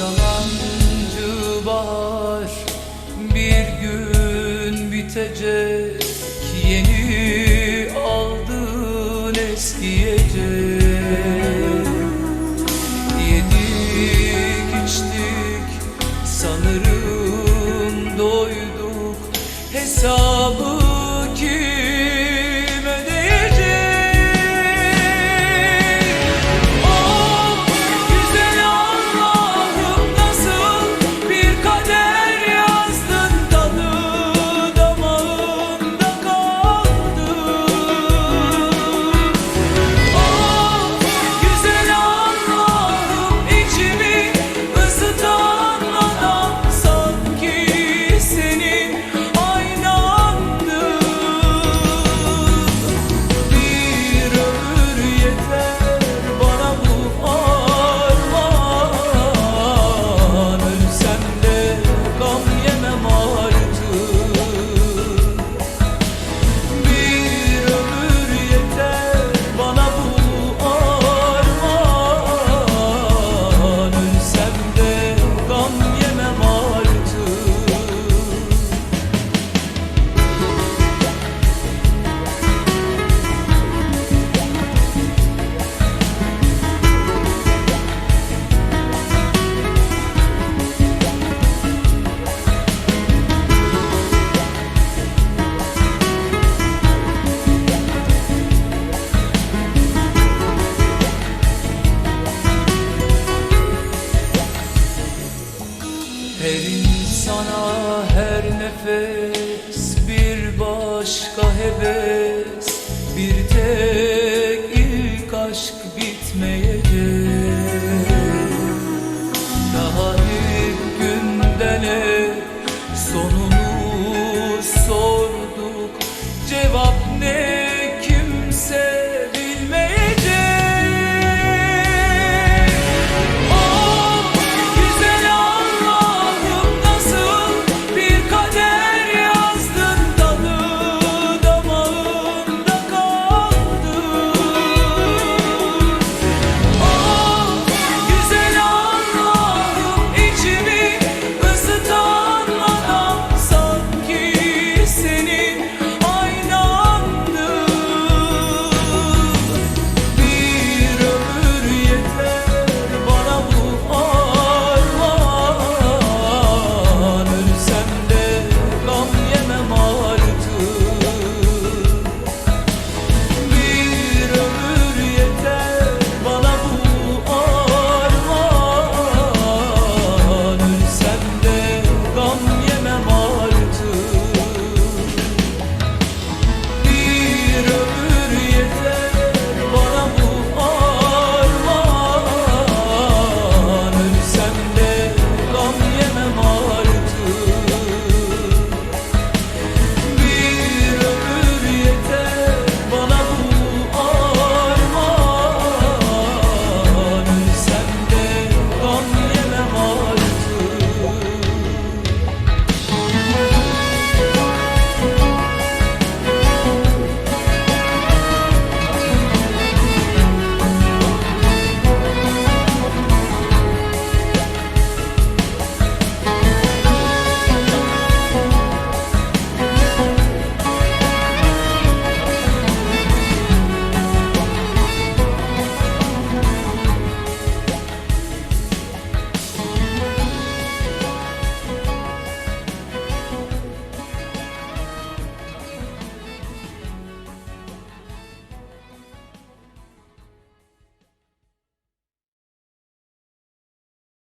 yalancı bahar Bir gün bitecek Yeni aldın eskiyecek sana her nefes bir başka heves Bir tek ilk aşk bitmeyecek. Daha ilk günden hep sonu